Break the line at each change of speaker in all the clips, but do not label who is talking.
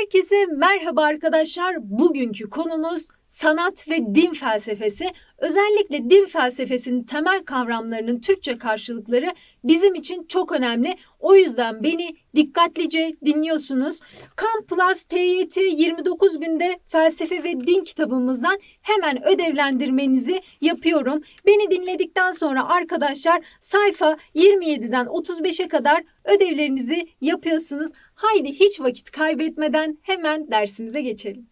Herkese merhaba arkadaşlar. Bugünkü konumuz sanat ve din felsefesi. Özellikle din felsefesinin temel kavramlarının Türkçe karşılıkları bizim için çok önemli. O yüzden beni dikkatlice dinliyorsunuz. Kamp Plus TYT 29 günde felsefe ve din kitabımızdan hemen ödevlendirmenizi yapıyorum. Beni dinledikten sonra arkadaşlar sayfa 27'den 35'e kadar ödevlerinizi yapıyorsunuz. Haydi hiç vakit kaybetmeden hemen dersimize geçelim.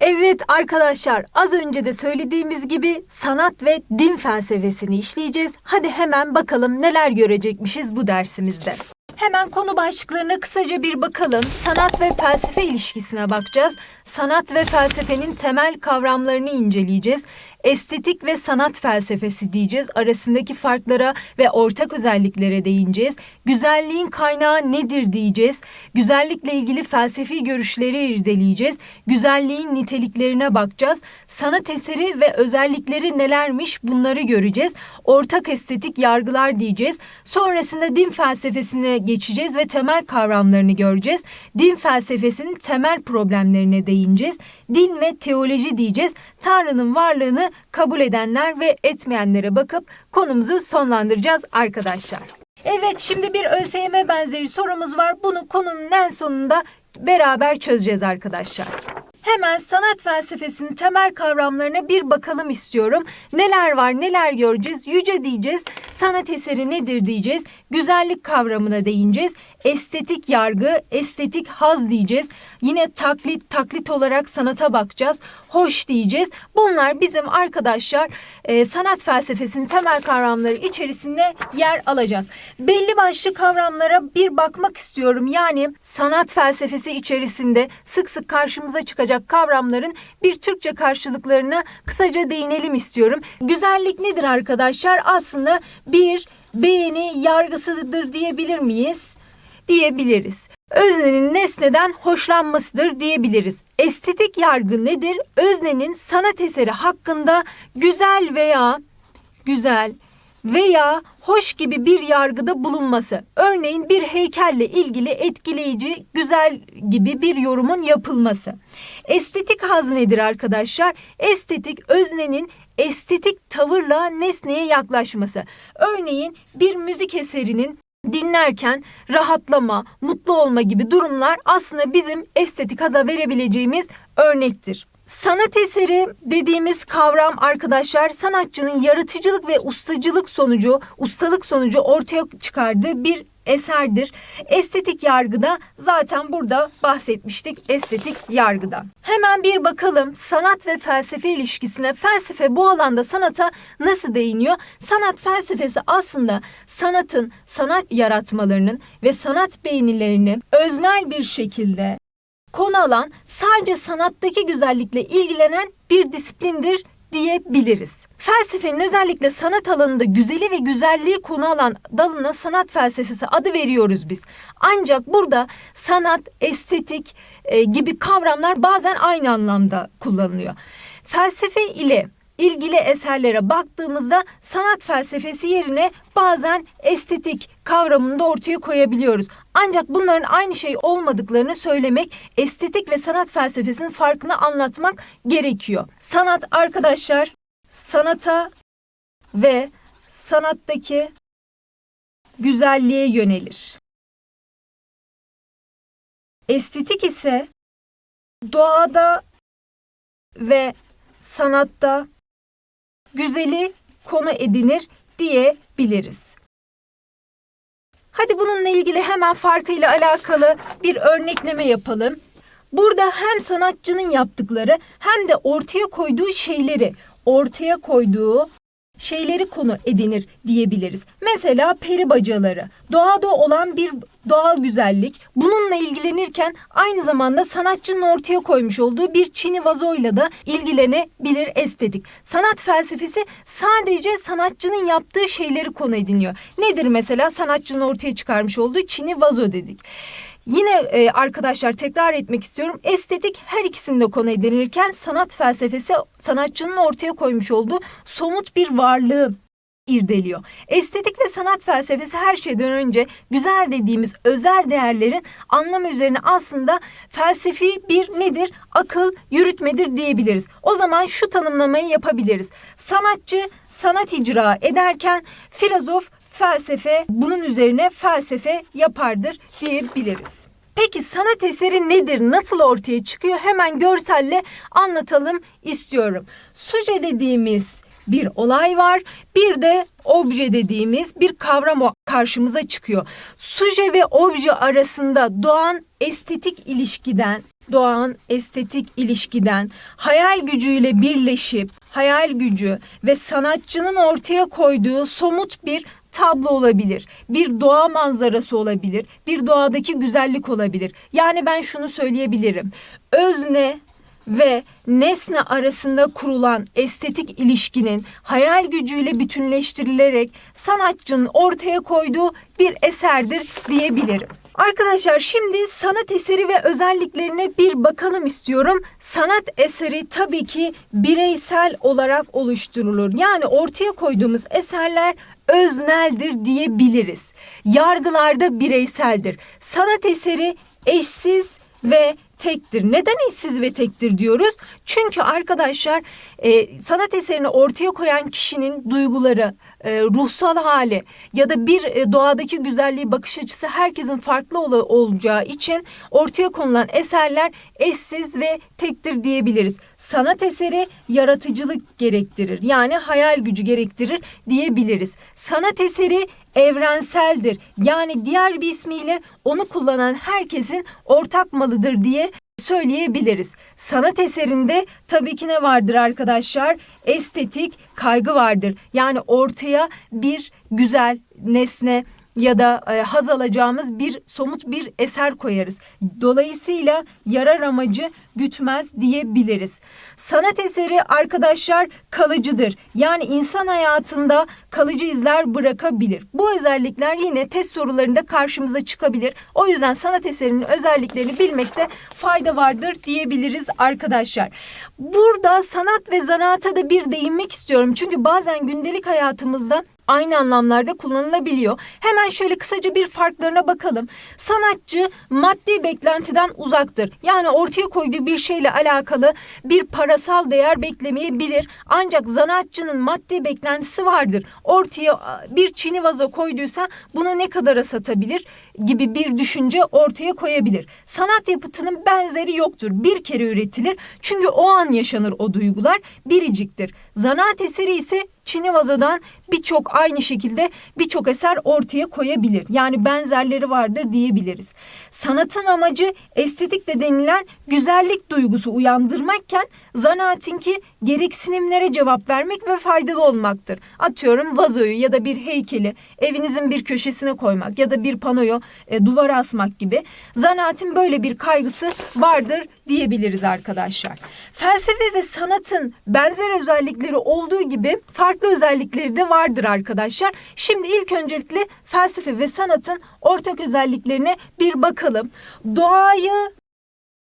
Evet arkadaşlar az önce de söylediğimiz gibi sanat ve din felsefesini işleyeceğiz. Hadi hemen bakalım neler görecekmişiz bu dersimizde. Hemen konu başlıklarına kısaca bir bakalım. Sanat ve felsefe ilişkisine bakacağız. Sanat ve felsefenin temel kavramlarını inceleyeceğiz. Estetik ve sanat felsefesi diyeceğiz. Arasındaki farklara ve ortak özelliklere değineceğiz. Güzelliğin kaynağı nedir diyeceğiz. Güzellikle ilgili felsefi görüşleri irdeleyeceğiz. Güzelliğin niteliklerine bakacağız. Sanat eseri ve özellikleri nelermiş bunları göreceğiz. Ortak estetik yargılar diyeceğiz. Sonrasında din felsefesine geçeceğiz ve temel kavramlarını göreceğiz. Din felsefesinin temel problemlerine değineceğiz. Din ve teoloji diyeceğiz. Tanrı'nın varlığını kabul edenler ve etmeyenlere bakıp konumuzu sonlandıracağız arkadaşlar. Evet şimdi bir ÖSYM benzeri sorumuz var. Bunu konunun en sonunda beraber çözeceğiz arkadaşlar. Hemen sanat felsefesinin temel kavramlarına bir bakalım istiyorum. Neler var, neler göreceğiz? Yüce diyeceğiz. Sanat eseri nedir diyeceğiz. Güzellik kavramına değineceğiz. Estetik yargı, estetik haz diyeceğiz. Yine taklit, taklit olarak sanata bakacağız. Hoş diyeceğiz. Bunlar bizim arkadaşlar e, sanat felsefesinin temel kavramları içerisinde yer alacak. Belli başlı kavramlara bir bakmak istiyorum. Yani sanat felsefesi içerisinde sık sık karşımıza çıkacak kavramların bir Türkçe karşılıklarına kısaca değinelim istiyorum. Güzellik nedir arkadaşlar? Aslında bir beğeni yargısıdır diyebilir miyiz? Diyebiliriz. Öznenin nesneden hoşlanmasıdır diyebiliriz. Estetik yargı nedir? Öznenin sanat eseri hakkında güzel veya güzel veya hoş gibi bir yargıda bulunması. Örneğin bir heykelle ilgili etkileyici, güzel gibi bir yorumun yapılması. Estetik haz nedir arkadaşlar? Estetik öznenin estetik tavırla nesneye yaklaşması. Örneğin bir müzik eserinin dinlerken rahatlama, mutlu olma gibi durumlar aslında bizim estetik haza verebileceğimiz örnektir. Sanat eseri dediğimiz kavram arkadaşlar sanatçının yaratıcılık ve ustacılık sonucu, ustalık sonucu ortaya çıkardığı bir eserdir. Estetik yargıda zaten burada bahsetmiştik estetik yargıda. Hemen bir bakalım sanat ve felsefe ilişkisine. Felsefe bu alanda sanata nasıl değiniyor? Sanat felsefesi aslında sanatın, sanat yaratmalarının ve sanat beğenilerini öznel bir şekilde konu alan sadece sanattaki güzellikle ilgilenen bir disiplindir diyebiliriz. Felsefenin özellikle sanat alanında güzeli ve güzelliği konu alan dalına sanat felsefesi adı veriyoruz biz. Ancak burada sanat, estetik e, gibi kavramlar bazen aynı anlamda kullanılıyor. Felsefe ile ilgili eserlere baktığımızda sanat felsefesi yerine bazen estetik kavramını da ortaya koyabiliyoruz. Ancak bunların aynı şey olmadıklarını söylemek, estetik ve sanat felsefesinin farkını anlatmak gerekiyor. Sanat arkadaşlar sanata ve sanattaki güzelliğe yönelir. Estetik ise doğada ve sanatta güzeli konu edinir diyebiliriz. Hadi bununla ilgili hemen farkıyla alakalı bir örnekleme yapalım. Burada hem sanatçının yaptıkları hem de ortaya koyduğu şeyleri, ortaya koyduğu şeyleri konu edinir diyebiliriz. Mesela peri bacaları, doğada olan bir doğal güzellik. Bununla ilgilenirken aynı zamanda sanatçının ortaya koymuş olduğu bir çini vazoyla da ilgilenebilir estetik. Sanat felsefesi sadece sanatçının yaptığı şeyleri konu ediniyor. Nedir mesela sanatçının ortaya çıkarmış olduğu çini vazo dedik. Yine e, arkadaşlar tekrar etmek istiyorum. Estetik her ikisinde konu edinirken sanat felsefesi sanatçının ortaya koymuş olduğu somut bir varlığı irdeliyor. Estetik ve sanat felsefesi her şeyden önce güzel dediğimiz özel değerlerin anlamı üzerine aslında felsefi bir nedir? Akıl yürütmedir diyebiliriz. O zaman şu tanımlamayı yapabiliriz. Sanatçı sanat icra ederken filozof felsefe bunun üzerine felsefe yapardır diyebiliriz. Peki sanat eseri nedir? Nasıl ortaya çıkıyor? Hemen görselle anlatalım istiyorum. Suje dediğimiz bir olay var. Bir de obje dediğimiz bir kavram karşımıza çıkıyor. Suje ve obje arasında doğan estetik ilişkiden, doğan estetik ilişkiden hayal gücüyle birleşip hayal gücü ve sanatçının ortaya koyduğu somut bir tablo olabilir. Bir doğa manzarası olabilir. Bir doğadaki güzellik olabilir. Yani ben şunu söyleyebilirim. Özne ve nesne arasında kurulan estetik ilişkinin hayal gücüyle bütünleştirilerek sanatçının ortaya koyduğu bir eserdir diyebilirim. Arkadaşlar şimdi sanat eseri ve özelliklerine bir bakalım istiyorum. Sanat eseri tabii ki bireysel olarak oluşturulur. Yani ortaya koyduğumuz eserler özneldir diyebiliriz. Yargılarda bireyseldir. Sanat eseri eşsiz ve tektir. Neden eşsiz ve tektir diyoruz? Çünkü arkadaşlar e, sanat eserini ortaya koyan kişinin duyguları, e, ruhsal hali ya da bir e, doğadaki güzelliği bakış açısı herkesin farklı ol- olacağı için ortaya konulan eserler eşsiz ve tektir diyebiliriz. Sanat eseri yaratıcılık gerektirir. Yani hayal gücü gerektirir diyebiliriz. Sanat eseri evrenseldir. Yani diğer bir ismiyle onu kullanan herkesin ortak malıdır diye söyleyebiliriz. Sanat eserinde tabii ki ne vardır arkadaşlar? Estetik kaygı vardır. Yani ortaya bir güzel nesne ya da e, haz alacağımız bir somut bir eser koyarız. Dolayısıyla yarar amacı gütmez diyebiliriz. Sanat eseri arkadaşlar kalıcıdır. Yani insan hayatında kalıcı izler bırakabilir. Bu özellikler yine test sorularında karşımıza çıkabilir. O yüzden sanat eserinin özelliklerini bilmekte fayda vardır diyebiliriz arkadaşlar. Burada sanat ve zanaata da bir değinmek istiyorum. Çünkü bazen gündelik hayatımızda aynı anlamlarda kullanılabiliyor. Hemen şöyle kısaca bir farklarına bakalım. Sanatçı maddi beklentiden uzaktır. Yani ortaya koyduğu bir şeyle alakalı bir parasal değer beklemeyebilir. Ancak zanaatçının maddi beklentisi vardır. Ortaya bir çini vazo koyduysa bunu ne kadara satabilir gibi bir düşünce ortaya koyabilir. Sanat yapıtının benzeri yoktur. Bir kere üretilir. Çünkü o an yaşanır o duygular biriciktir. Zanaat eseri ise Çini vazodan birçok aynı şekilde birçok eser ortaya koyabilir. Yani benzerleri vardır diyebiliriz. Sanatın amacı estetik de denilen güzellik duygusu uyandırmakken zanaatinki gereksinimlere cevap vermek ve faydalı olmaktır. Atıyorum vazoyu ya da bir heykeli evinizin bir köşesine koymak ya da bir panoyu e, duvara asmak gibi zanaatin böyle bir kaygısı vardır diyebiliriz arkadaşlar. Felsefe ve sanatın benzer özellikleri olduğu gibi farklı özellikleri de vardır arkadaşlar. Şimdi ilk öncelikle felsefe ve sanatın ortak özelliklerine bir bakalım. Doğayı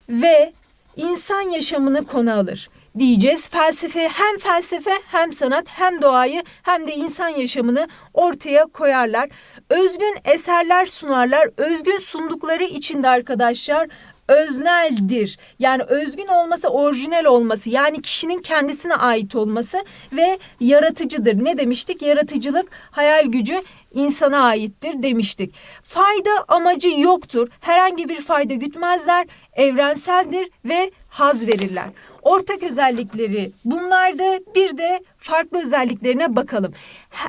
ve insan yaşamını konu alır diyeceğiz. Felsefe hem felsefe hem sanat hem doğayı hem de insan yaşamını ortaya koyarlar. Özgün eserler sunarlar. Özgün sundukları içinde arkadaşlar özneldir. Yani özgün olması, orijinal olması, yani kişinin kendisine ait olması ve yaratıcıdır. Ne demiştik? Yaratıcılık, hayal gücü insana aittir demiştik. Fayda amacı yoktur. Herhangi bir fayda gütmezler. Evrenseldir ve haz verirler. Ortak özellikleri bunlarda bir de farklı özelliklerine bakalım.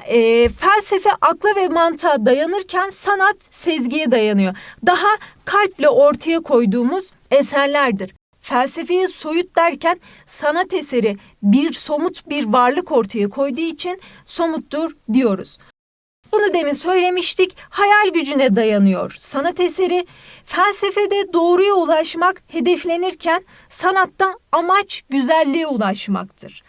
E, felsefe akla ve mantığa dayanırken sanat sezgiye dayanıyor. Daha kalple ortaya koyduğumuz eserlerdir. Felsefeyi soyut derken sanat eseri bir somut bir varlık ortaya koyduğu için somuttur diyoruz. Bunu demin söylemiştik. Hayal gücüne dayanıyor. Sanat eseri felsefede doğruya ulaşmak hedeflenirken sanatta amaç güzelliğe ulaşmaktır.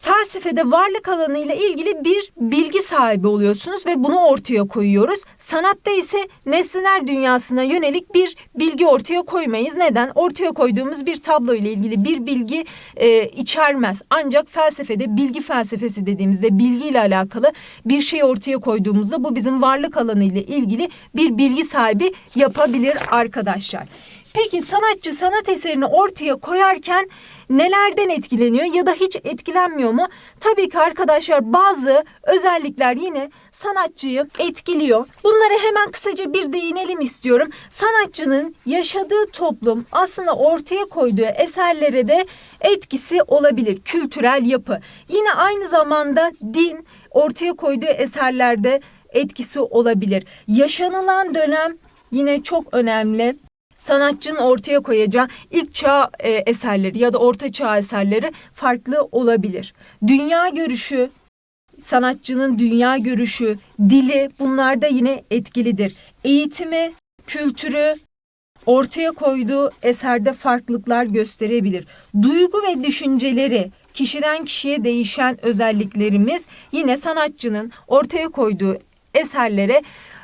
Felsefede varlık alanı ile ilgili bir bilgi sahibi oluyorsunuz ve bunu ortaya koyuyoruz. Sanatta ise nesneler dünyasına yönelik bir bilgi ortaya koymayız. Neden? Ortaya koyduğumuz bir tablo ile ilgili bir bilgi e, içermez. Ancak felsefede bilgi felsefesi dediğimizde bilgi ile alakalı bir şey ortaya koyduğumuzda bu bizim varlık alanı ile ilgili bir bilgi sahibi yapabilir arkadaşlar. Peki sanatçı sanat eserini ortaya koyarken nelerden etkileniyor ya da hiç etkilenmiyor mu? Tabii ki arkadaşlar bazı özellikler yine sanatçıyı etkiliyor. Bunlara hemen kısaca bir değinelim istiyorum. Sanatçının yaşadığı toplum aslında ortaya koyduğu eserlere de etkisi olabilir. Kültürel yapı. Yine aynı zamanda din ortaya koyduğu eserlerde etkisi olabilir. Yaşanılan dönem yine çok önemli sanatçının ortaya koyacağı ilk çağ e, eserleri ya da orta çağ eserleri farklı olabilir. Dünya görüşü, sanatçının dünya görüşü, dili bunlar da yine etkilidir. Eğitimi, kültürü, ortaya koyduğu eserde farklılıklar gösterebilir. Duygu ve düşünceleri, kişiden kişiye değişen özelliklerimiz yine sanatçının ortaya koyduğu eserlere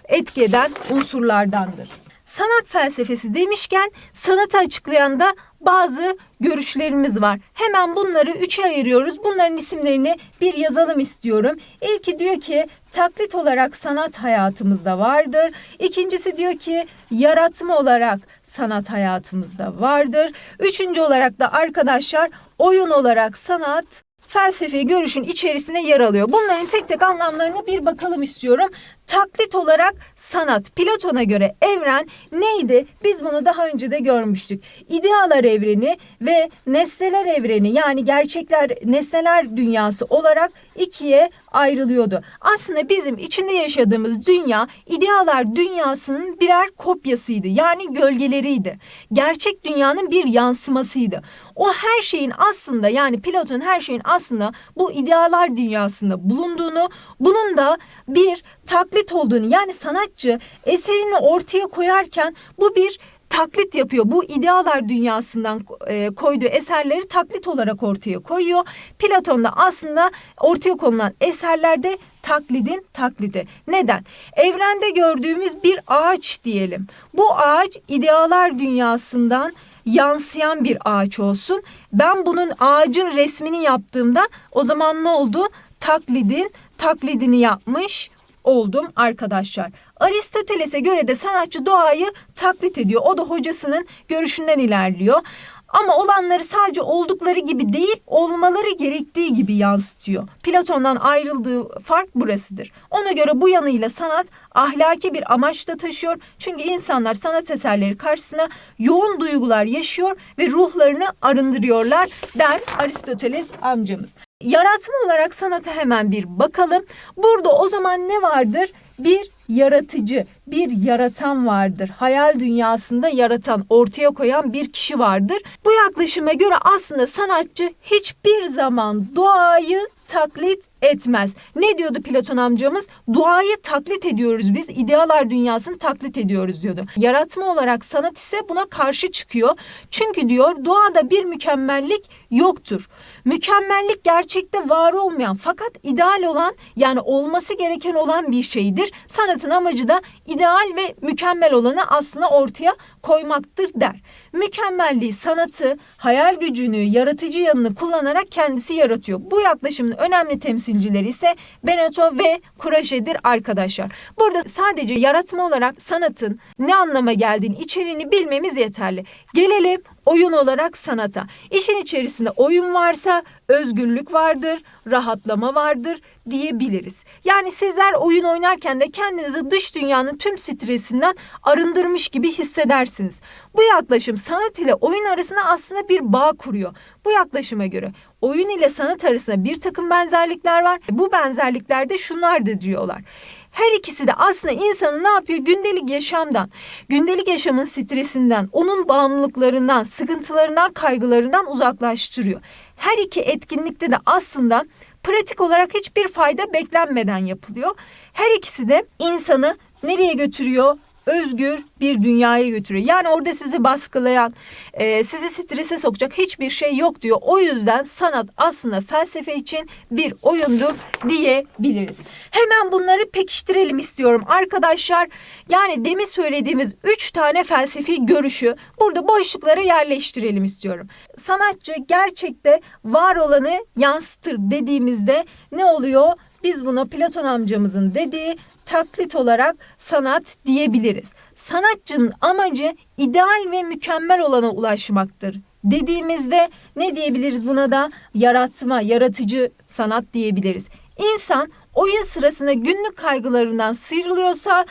etki eden unsurlardandır. Sanat felsefesi demişken sanatı açıklayan da bazı görüşlerimiz var. Hemen bunları üçe ayırıyoruz. Bunların isimlerini bir yazalım istiyorum. İlki diyor ki taklit olarak sanat hayatımızda vardır. İkincisi diyor ki yaratma olarak sanat hayatımızda vardır. Üçüncü olarak da arkadaşlar oyun olarak sanat felsefi görüşün içerisinde yer alıyor. Bunların tek tek anlamlarına bir bakalım istiyorum. Taklit olarak sanat. Platon'a göre evren neydi? Biz bunu daha önce de görmüştük. İdealar evreni ve nesneler evreni yani gerçekler nesneler dünyası olarak ikiye ayrılıyordu. Aslında bizim içinde yaşadığımız dünya idealar dünyasının birer kopyasıydı. Yani gölgeleriydi. Gerçek dünyanın bir yansımasıydı. O her şeyin aslında yani Platon her şeyin aslında bu idealar dünyasında bulunduğunu, bunun da bir taklit olduğunu yani sanatçı eserini ortaya koyarken bu bir taklit yapıyor. Bu idealar dünyasından e, koyduğu eserleri taklit olarak ortaya koyuyor. Platon da aslında ortaya konulan eserlerde taklidin taklidi. Neden? Evrende gördüğümüz bir ağaç diyelim. Bu ağaç idealar dünyasından yansıyan bir ağaç olsun. Ben bunun ağacın resmini yaptığımda o zaman ne oldu? Taklidin taklidini yapmış oldum arkadaşlar. Aristoteles'e göre de sanatçı doğayı taklit ediyor. O da hocasının görüşünden ilerliyor. Ama olanları sadece oldukları gibi değil, olmaları gerektiği gibi yansıtıyor. Platon'dan ayrıldığı fark burasıdır. Ona göre bu yanıyla sanat ahlaki bir amaç da taşıyor. Çünkü insanlar sanat eserleri karşısına yoğun duygular yaşıyor ve ruhlarını arındırıyorlar der Aristoteles amcamız. Yaratma olarak sanata hemen bir bakalım. Burada o zaman ne vardır? Bir yaratıcı, bir yaratan vardır. Hayal dünyasında yaratan, ortaya koyan bir kişi vardır. Bu yaklaşıma göre aslında sanatçı hiçbir zaman doğayı taklit etmez. Ne diyordu Platon amcamız? Doğayı taklit ediyoruz biz. idealar dünyasını taklit ediyoruz diyordu. Yaratma olarak sanat ise buna karşı çıkıyor. Çünkü diyor doğada bir mükemmellik yoktur. Mükemmellik gerçekte var olmayan fakat ideal olan yani olması gereken olan bir şeydir. Sanatın amacı da ideal ve mükemmel olanı aslında ortaya koymaktır der. Mükemmelliği, sanatı, hayal gücünü, yaratıcı yanını kullanarak kendisi yaratıyor. Bu yaklaşımın önemli temsilcileri ise Beneto ve Kuraşe'dir arkadaşlar. Burada sadece yaratma olarak sanatın ne anlama geldiğini, içeriğini bilmemiz yeterli. Gelelim oyun olarak sanata. İşin içerisinde oyun varsa özgürlük vardır, rahatlama vardır diyebiliriz. Yani sizler oyun oynarken de kendinizi dış dünyanın tüm stresinden arındırmış gibi hissedersiniz. Bu yaklaşım sanat ile oyun arasında aslında bir bağ kuruyor. Bu yaklaşıma göre oyun ile sanat arasında bir takım benzerlikler var. Bu benzerliklerde şunlardır diyorlar. Her ikisi de aslında insanı ne yapıyor? Gündelik yaşamdan, gündelik yaşamın stresinden, onun bağımlılıklarından, sıkıntılarından, kaygılarından uzaklaştırıyor. Her iki etkinlikte de aslında pratik olarak hiçbir fayda beklenmeden yapılıyor. Her ikisi de insanı nereye götürüyor? özgür bir dünyaya götürüyor. Yani orada sizi baskılayan, e, sizi strese sokacak hiçbir şey yok diyor. O yüzden sanat aslında felsefe için bir oyundur diyebiliriz. Hemen bunları pekiştirelim istiyorum arkadaşlar. Yani demin söylediğimiz üç tane felsefi görüşü burada boşluklara yerleştirelim istiyorum. Sanatçı gerçekte var olanı yansıtır dediğimizde ne oluyor? Biz buna Platon amcamızın dediği taklit olarak sanat diyebiliriz. Sanatçının amacı ideal ve mükemmel olana ulaşmaktır dediğimizde ne diyebiliriz buna da yaratma, yaratıcı sanat diyebiliriz. İnsan oyun sırasında günlük kaygılarından sıyrılıyorsa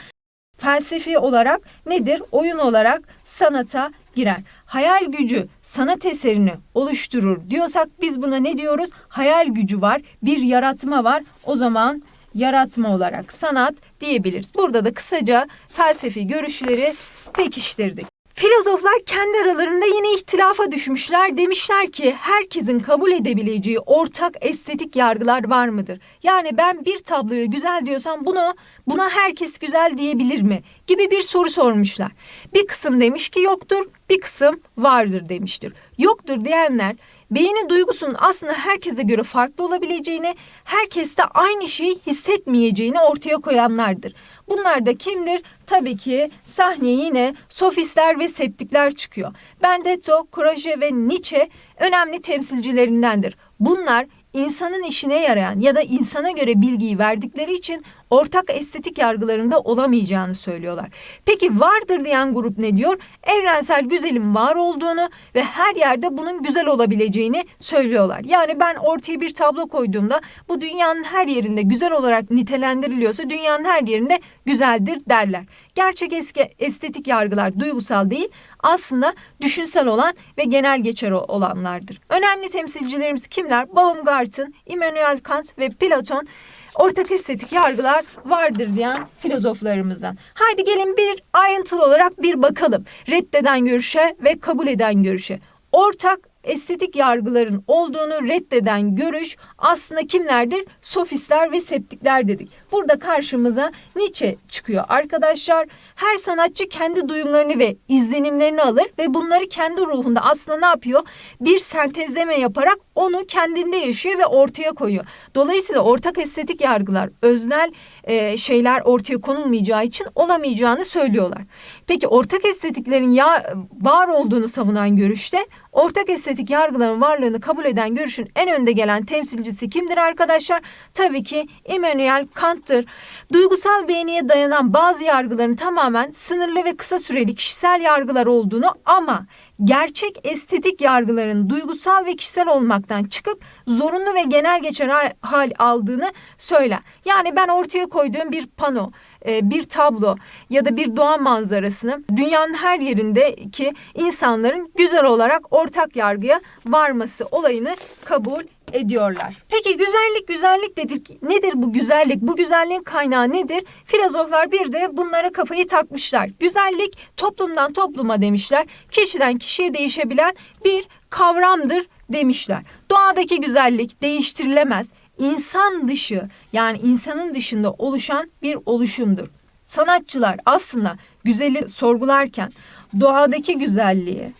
felsefi olarak nedir? Oyun olarak sanata girer. Hayal gücü sanat eserini oluşturur diyorsak biz buna ne diyoruz? Hayal gücü var, bir yaratma var. O zaman yaratma olarak sanat diyebiliriz. Burada da kısaca felsefi görüşleri pekiştirdik. Filozoflar kendi aralarında yine ihtilafa düşmüşler. Demişler ki herkesin kabul edebileceği ortak estetik yargılar var mıdır? Yani ben bir tabloya güzel diyorsam bunu buna herkes güzel diyebilir mi? Gibi bir soru sormuşlar. Bir kısım demiş ki yoktur, bir kısım vardır demiştir. Yoktur diyenler beyni duygusunun aslında herkese göre farklı olabileceğini, herkeste aynı şeyi hissetmeyeceğini ortaya koyanlardır. Bunlar da kimdir? Tabii ki sahneye yine sofistler ve septikler çıkıyor. Benedetto, Croce ve Nietzsche önemli temsilcilerindendir. Bunlar insanın işine yarayan ya da insana göre bilgiyi verdikleri için ortak estetik yargılarında olamayacağını söylüyorlar. Peki vardır diyen grup ne diyor? Evrensel güzelin var olduğunu ve her yerde bunun güzel olabileceğini söylüyorlar. Yani ben ortaya bir tablo koyduğumda bu dünyanın her yerinde güzel olarak nitelendiriliyorsa dünyanın her yerinde güzeldir derler. Gerçek eski estetik yargılar duygusal değil aslında düşünsel olan ve genel geçer olanlardır. Önemli temsilcilerimiz kimler? Baumgarten, Immanuel Kant ve Platon ortak estetik yargılar vardır diyen filozoflarımızdan. Haydi gelin bir ayrıntılı olarak bir bakalım. Reddeden görüşe ve kabul eden görüşe. Ortak estetik yargıların olduğunu reddeden görüş aslında kimlerdir? Sofistler ve septikler dedik. Burada karşımıza Nietzsche çıkıyor arkadaşlar. Her sanatçı kendi duyumlarını ve izlenimlerini alır ve bunları kendi ruhunda aslında ne yapıyor? Bir sentezleme yaparak onu kendinde yaşıyor ve ortaya koyuyor. Dolayısıyla ortak estetik yargılar, öznel e, şeyler ortaya konulmayacağı için olamayacağını söylüyorlar. Peki ortak estetiklerin ya, var olduğunu savunan görüşte ortak estetik yargıların varlığını kabul eden görüşün en önde gelen temsilcisi kimdir arkadaşlar? Tabii ki Immanuel Kant'tır. Duygusal beğeniye dayanan bazı yargıların tamamen sınırlı ve kısa süreli kişisel yargılar olduğunu ama gerçek estetik yargıların duygusal ve kişisel olmaktan çıkıp zorunlu ve genel geçer hal aldığını söyler. Yani ben ortaya koyduğum bir pano, bir tablo ya da bir doğa manzarasını dünyanın her yerindeki insanların güzel olarak ortak yargıya varması olayını kabul ediyorlar. Peki güzellik güzellik dedik. Nedir bu güzellik? Bu güzelliğin kaynağı nedir? Filozoflar bir de bunlara kafayı takmışlar. Güzellik toplumdan topluma demişler. Kişiden kişiye değişebilen bir kavramdır demişler. Doğadaki güzellik değiştirilemez. İnsan dışı yani insanın dışında oluşan bir oluşumdur. Sanatçılar aslında güzeli sorgularken doğadaki güzelliği,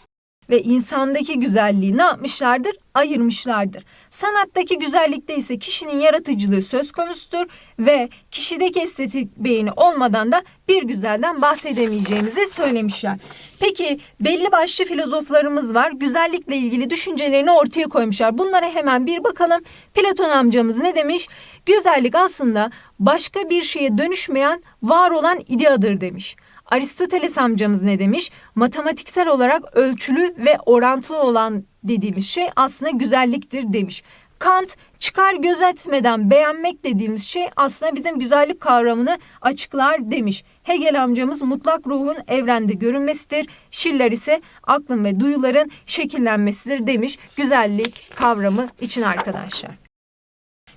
ve insandaki güzelliği ne yapmışlardır? Ayırmışlardır. Sanattaki güzellikte ise kişinin yaratıcılığı söz konusudur ve kişideki estetik beğeni olmadan da bir güzelden bahsedemeyeceğimizi söylemişler. Peki belli başlı filozoflarımız var. Güzellikle ilgili düşüncelerini ortaya koymuşlar. Bunlara hemen bir bakalım. Platon amcamız ne demiş? Güzellik aslında başka bir şeye dönüşmeyen var olan ideadır demiş. Aristoteles amcamız ne demiş? Matematiksel olarak ölçülü ve orantılı olan dediğimiz şey aslında güzelliktir demiş. Kant çıkar gözetmeden beğenmek dediğimiz şey aslında bizim güzellik kavramını açıklar demiş. Hegel amcamız mutlak ruhun evrende görünmesidir. Schiller ise aklın ve duyuların şekillenmesidir demiş güzellik kavramı için arkadaşlar.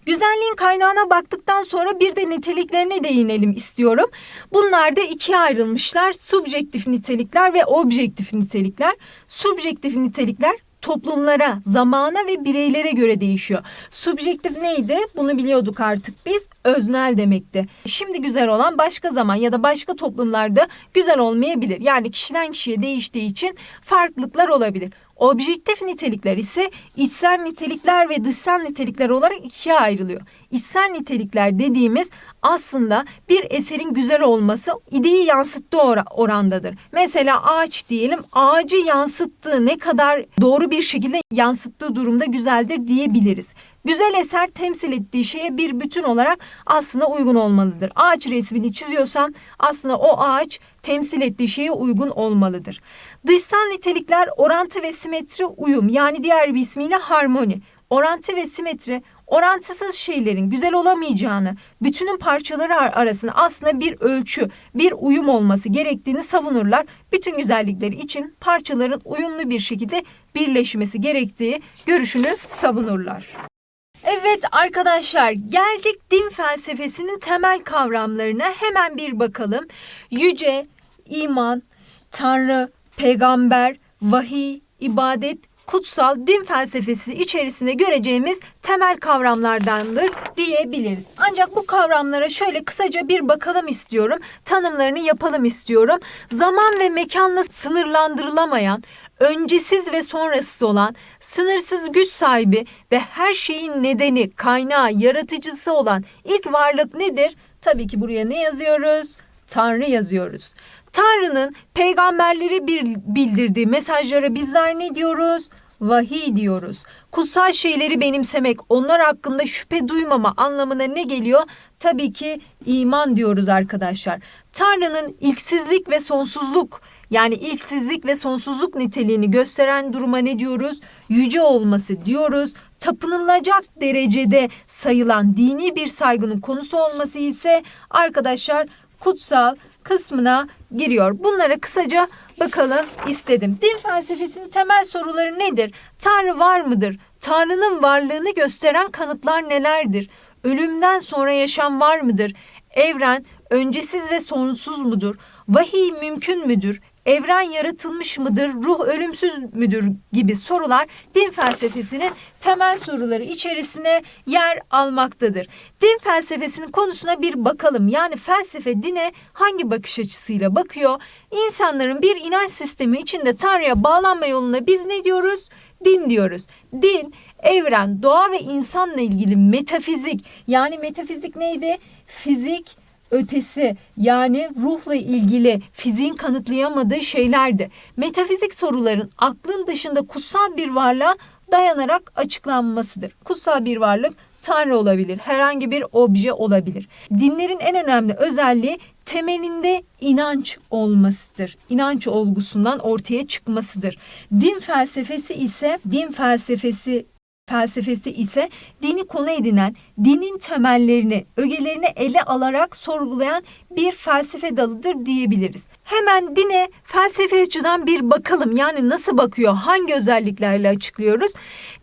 Güzelliğin kaynağına baktıktan sonra bir de niteliklerine değinelim istiyorum. Bunlar da ikiye ayrılmışlar. Subjektif nitelikler ve objektif nitelikler. Subjektif nitelikler toplumlara, zamana ve bireylere göre değişiyor. Subjektif neydi? Bunu biliyorduk artık biz. Öznel demekti. Şimdi güzel olan başka zaman ya da başka toplumlarda güzel olmayabilir. Yani kişiden kişiye değiştiği için farklılıklar olabilir. Objektif nitelikler ise içsel nitelikler ve dışsal nitelikler olarak ikiye ayrılıyor. İçsel nitelikler dediğimiz aslında bir eserin güzel olması ideyi yansıttığı ora- orandadır. Mesela ağaç diyelim ağacı yansıttığı ne kadar doğru bir şekilde yansıttığı durumda güzeldir diyebiliriz. Güzel eser temsil ettiği şeye bir bütün olarak aslında uygun olmalıdır. Ağaç resmini çiziyorsam aslında o ağaç temsil ettiği şeye uygun olmalıdır. Dışsal nitelikler orantı ve simetri uyum yani diğer bir ismiyle harmoni. Orantı ve simetri orantısız şeylerin güzel olamayacağını, bütünün parçaları ar- arasında aslında bir ölçü, bir uyum olması gerektiğini savunurlar. Bütün güzellikleri için parçaların uyumlu bir şekilde birleşmesi gerektiği görüşünü savunurlar. Evet arkadaşlar geldik din felsefesinin temel kavramlarına hemen bir bakalım. Yüce, iman, tanrı, peygamber, vahiy, ibadet, kutsal din felsefesi içerisinde göreceğimiz temel kavramlardandır diyebiliriz. Ancak bu kavramlara şöyle kısaca bir bakalım istiyorum. Tanımlarını yapalım istiyorum. Zaman ve mekanla sınırlandırılamayan, öncesiz ve sonrasız olan, sınırsız güç sahibi ve her şeyin nedeni, kaynağı, yaratıcısı olan ilk varlık nedir? Tabii ki buraya ne yazıyoruz? Tanrı yazıyoruz. Tanrı'nın peygamberlere bildirdiği mesajlara bizler ne diyoruz? Vahiy diyoruz. Kutsal şeyleri benimsemek, onlar hakkında şüphe duymama anlamına ne geliyor? Tabii ki iman diyoruz arkadaşlar. Tanrı'nın ilksizlik ve sonsuzluk yani ilksizlik ve sonsuzluk niteliğini gösteren duruma ne diyoruz? Yüce olması diyoruz. Tapınılacak derecede sayılan dini bir saygının konusu olması ise arkadaşlar kutsal kısmına giriyor. Bunlara kısaca bakalım istedim. Din felsefesinin temel soruları nedir? Tanrı var mıdır? Tanrı'nın varlığını gösteren kanıtlar nelerdir? Ölümden sonra yaşam var mıdır? Evren öncesiz ve sonsuz mudur? Vahiy mümkün müdür? Evren yaratılmış mıdır? Ruh ölümsüz müdür? gibi sorular din felsefesinin temel soruları içerisine yer almaktadır. Din felsefesinin konusuna bir bakalım. Yani felsefe dine hangi bakış açısıyla bakıyor? İnsanların bir inanç sistemi içinde Tanrı'ya bağlanma yoluna biz ne diyoruz? Din diyoruz. Din evren, doğa ve insanla ilgili metafizik yani metafizik neydi? Fizik ötesi yani ruhla ilgili fiziğin kanıtlayamadığı şeylerdi. Metafizik soruların aklın dışında kutsal bir varlığa dayanarak açıklanmasıdır. Kutsal bir varlık Tanrı olabilir, herhangi bir obje olabilir. Dinlerin en önemli özelliği temelinde inanç olmasıdır. İnanç olgusundan ortaya çıkmasıdır. Din felsefesi ise din felsefesi felsefesi ise dini konu edinen, dinin temellerini, ögelerini ele alarak sorgulayan bir felsefe dalıdır diyebiliriz. Hemen dine felsefe açıdan bir bakalım. Yani nasıl bakıyor, hangi özelliklerle açıklıyoruz?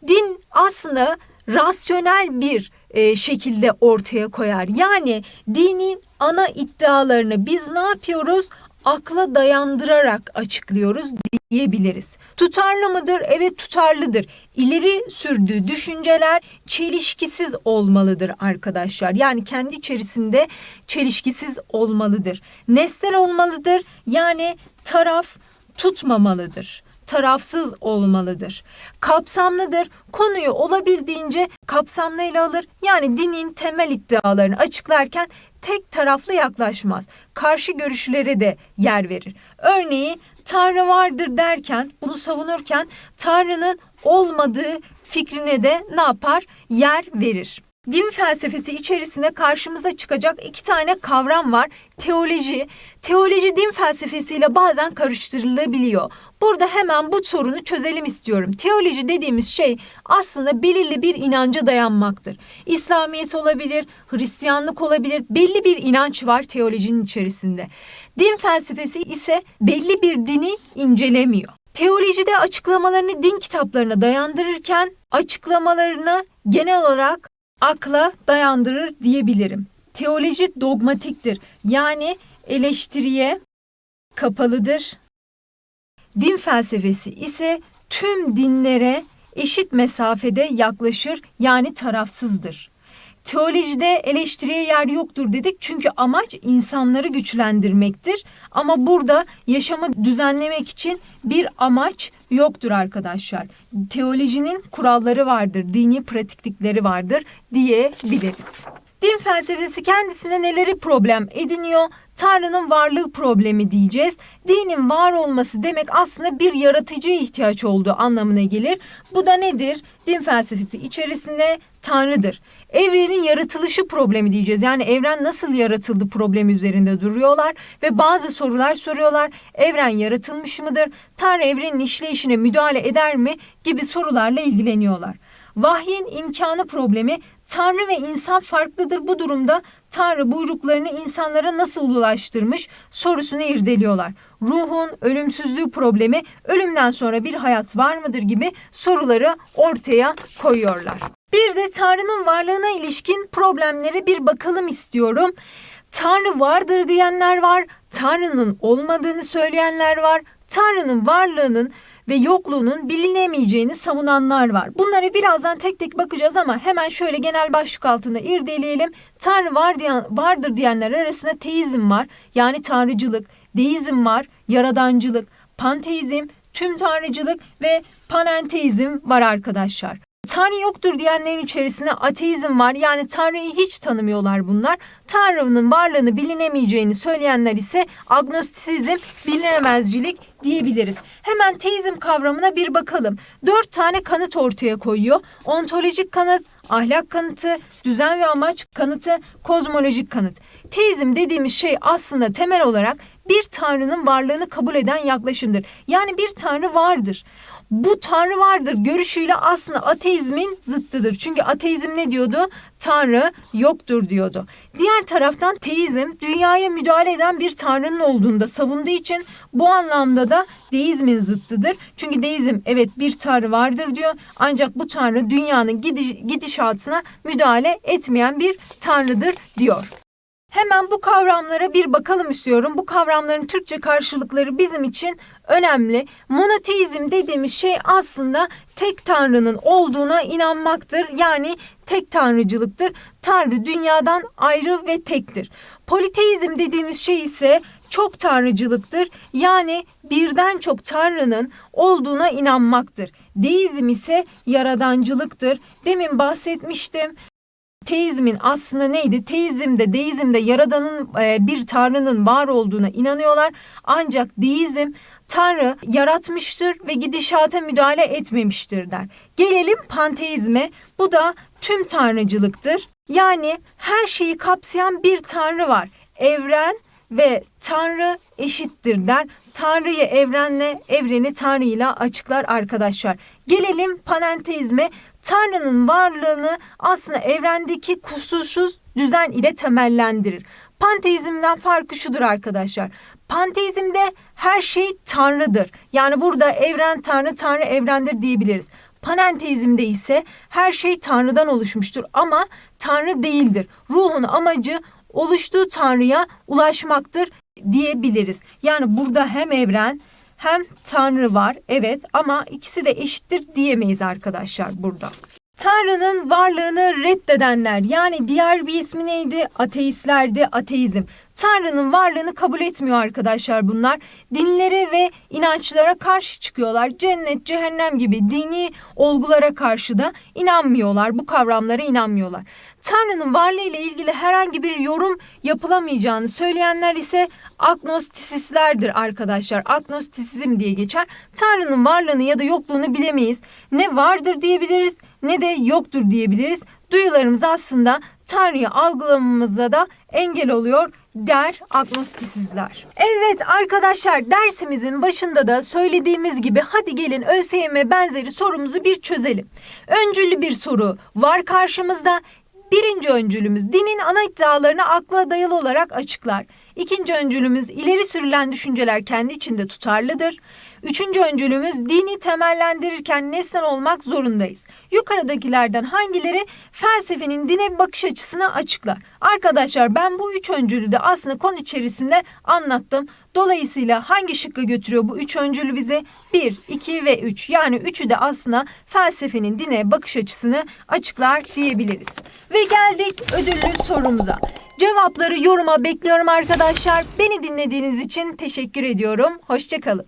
Din aslında rasyonel bir e, şekilde ortaya koyar. Yani dinin ana iddialarını biz ne yapıyoruz? Akla dayandırarak açıklıyoruz diyebiliriz. Tutarlı mıdır? Evet tutarlıdır. İleri sürdüğü düşünceler çelişkisiz olmalıdır arkadaşlar. Yani kendi içerisinde çelişkisiz olmalıdır. Nesnel olmalıdır. Yani taraf tutmamalıdır tarafsız olmalıdır. Kapsamlıdır. Konuyu olabildiğince kapsamlı ele alır. Yani dinin temel iddialarını açıklarken tek taraflı yaklaşmaz. Karşı görüşlere de yer verir. Örneğin Tanrı vardır derken, bunu savunurken Tanrı'nın olmadığı fikrine de ne yapar? Yer verir. Din felsefesi içerisinde karşımıza çıkacak iki tane kavram var. Teoloji. Teoloji din felsefesiyle bazen karıştırılabiliyor. Burada hemen bu sorunu çözelim istiyorum. Teoloji dediğimiz şey aslında belirli bir inanca dayanmaktır. İslamiyet olabilir, Hristiyanlık olabilir. Belli bir inanç var teolojinin içerisinde. Din felsefesi ise belli bir dini incelemiyor. Teolojide açıklamalarını din kitaplarına dayandırırken açıklamalarını genel olarak akla dayandırır diyebilirim. Teoloji dogmatiktir. Yani eleştiriye kapalıdır. Din felsefesi ise tüm dinlere eşit mesafede yaklaşır yani tarafsızdır. Teolojide eleştiriye yer yoktur dedik çünkü amaç insanları güçlendirmektir. Ama burada yaşamı düzenlemek için bir amaç yoktur arkadaşlar. Teolojinin kuralları vardır, dini pratiklikleri vardır diyebiliriz. Din felsefesi kendisine neleri problem ediniyor? Tanrı'nın varlığı problemi diyeceğiz. Dinin var olması demek aslında bir yaratıcıya ihtiyaç olduğu anlamına gelir. Bu da nedir? Din felsefesi içerisinde Tanrı'dır. Evrenin yaratılışı problemi diyeceğiz. Yani evren nasıl yaratıldı problemi üzerinde duruyorlar ve bazı sorular soruyorlar. Evren yaratılmış mıdır? Tanrı evrenin işleyişine müdahale eder mi? gibi sorularla ilgileniyorlar. Vahyin imkanı problemi Tanrı ve insan farklıdır. Bu durumda Tanrı buyruklarını insanlara nasıl ulaştırmış sorusunu irdeliyorlar. Ruhun ölümsüzlüğü problemi, ölümden sonra bir hayat var mıdır gibi soruları ortaya koyuyorlar. Bir de Tanrı'nın varlığına ilişkin problemlere bir bakalım istiyorum. Tanrı vardır diyenler var, Tanrı'nın olmadığını söyleyenler var, Tanrı'nın varlığının ve yokluğunun bilinemeyeceğini savunanlar var. Bunlara birazdan tek tek bakacağız ama hemen şöyle genel başlık altında irdeleyelim. Tanrı var diyen, vardır diyenler arasında teizm var. Yani tanrıcılık, deizm var, yaradancılık, panteizm, tüm tanrıcılık ve panenteizm var arkadaşlar. Tanrı yoktur diyenlerin içerisinde ateizm var. Yani Tanrı'yı hiç tanımıyorlar bunlar. Tanrı'nın varlığını bilinemeyeceğini söyleyenler ise agnostisizm, bilinemezcilik diyebiliriz. Hemen teizm kavramına bir bakalım. Dört tane kanıt ortaya koyuyor. Ontolojik kanıt, ahlak kanıtı, düzen ve amaç kanıtı, kozmolojik kanıt. Teizm dediğimiz şey aslında temel olarak bir tanrının varlığını kabul eden yaklaşımdır. Yani bir tanrı vardır. Bu tanrı vardır görüşüyle aslında ateizmin zıttıdır. Çünkü ateizm ne diyordu? Tanrı yoktur diyordu. Diğer taraftan teizm dünyaya müdahale eden bir tanrının olduğunu da savunduğu için bu anlamda da deizmin zıttıdır. Çünkü deizm evet bir tanrı vardır diyor. Ancak bu tanrı dünyanın gidişatına müdahale etmeyen bir tanrıdır diyor. Hemen bu kavramlara bir bakalım istiyorum. Bu kavramların Türkçe karşılıkları bizim için önemli. Monoteizm dediğimiz şey aslında tek tanrının olduğuna inanmaktır. Yani tek tanrıcılıktır. Tanrı dünyadan ayrı ve tektir. Politeizm dediğimiz şey ise çok tanrıcılıktır. Yani birden çok tanrının olduğuna inanmaktır. Deizm ise yaradancılıktır. Demin bahsetmiştim teizmin aslında neydi? Teizmde, deizmde yaradanın e, bir tanrının var olduğuna inanıyorlar. Ancak deizm Tanrı yaratmıştır ve gidişata müdahale etmemiştir der. Gelelim panteizme. Bu da tüm tanrıcılıktır. Yani her şeyi kapsayan bir tanrı var. Evren ve Tanrı eşittir der. Tanrı'yı evrenle, evreni Tanrı ile açıklar arkadaşlar. Gelelim panenteizme. Tanrı'nın varlığını aslında evrendeki kusursuz düzen ile temellendirir. Panteizmden farkı şudur arkadaşlar. Panteizmde her şey Tanrı'dır. Yani burada evren Tanrı, Tanrı evrendir diyebiliriz. Panenteizmde ise her şey Tanrı'dan oluşmuştur ama Tanrı değildir. Ruhun amacı oluştuğu Tanrı'ya ulaşmaktır diyebiliriz. Yani burada hem evren hem Tanrı var evet ama ikisi de eşittir diyemeyiz arkadaşlar burada. Tanrı'nın varlığını reddedenler yani diğer bir ismi neydi? Ateistlerdi, ateizm. Tanrı'nın varlığını kabul etmiyor arkadaşlar bunlar. Dinlere ve inançlara karşı çıkıyorlar. Cennet, cehennem gibi dini olgulara karşı da inanmıyorlar. Bu kavramlara inanmıyorlar. Tanrı'nın varlığı ile ilgili herhangi bir yorum yapılamayacağını söyleyenler ise agnostisistlerdir arkadaşlar. Agnostisizm diye geçer. Tanrı'nın varlığını ya da yokluğunu bilemeyiz. Ne vardır diyebiliriz ne de yoktur diyebiliriz. Duyularımız aslında Tanrı'yı algılamamıza da engel oluyor der agnostisizler. Evet arkadaşlar dersimizin başında da söylediğimiz gibi hadi gelin ÖSYM benzeri sorumuzu bir çözelim. Öncüllü bir soru var karşımızda. Birinci öncülümüz dinin ana iddialarını akla dayalı olarak açıklar. İkinci öncülümüz ileri sürülen düşünceler kendi içinde tutarlıdır. Üçüncü öncülümüz dini temellendirirken nesnel olmak zorundayız. Yukarıdakilerden hangileri felsefenin dine bakış açısını açıklar? Arkadaşlar ben bu üç öncülü de aslında konu içerisinde anlattım. Dolayısıyla hangi şıkka götürüyor bu üç öncülü bizi? 1, 2 ve 3. Yani üçü de aslında felsefenin dine bakış açısını açıklar diyebiliriz. Ve geldik ödüllü sorumuza. Cevapları yoruma bekliyorum arkadaşlar. Beni dinlediğiniz için teşekkür ediyorum. Hoşçakalın.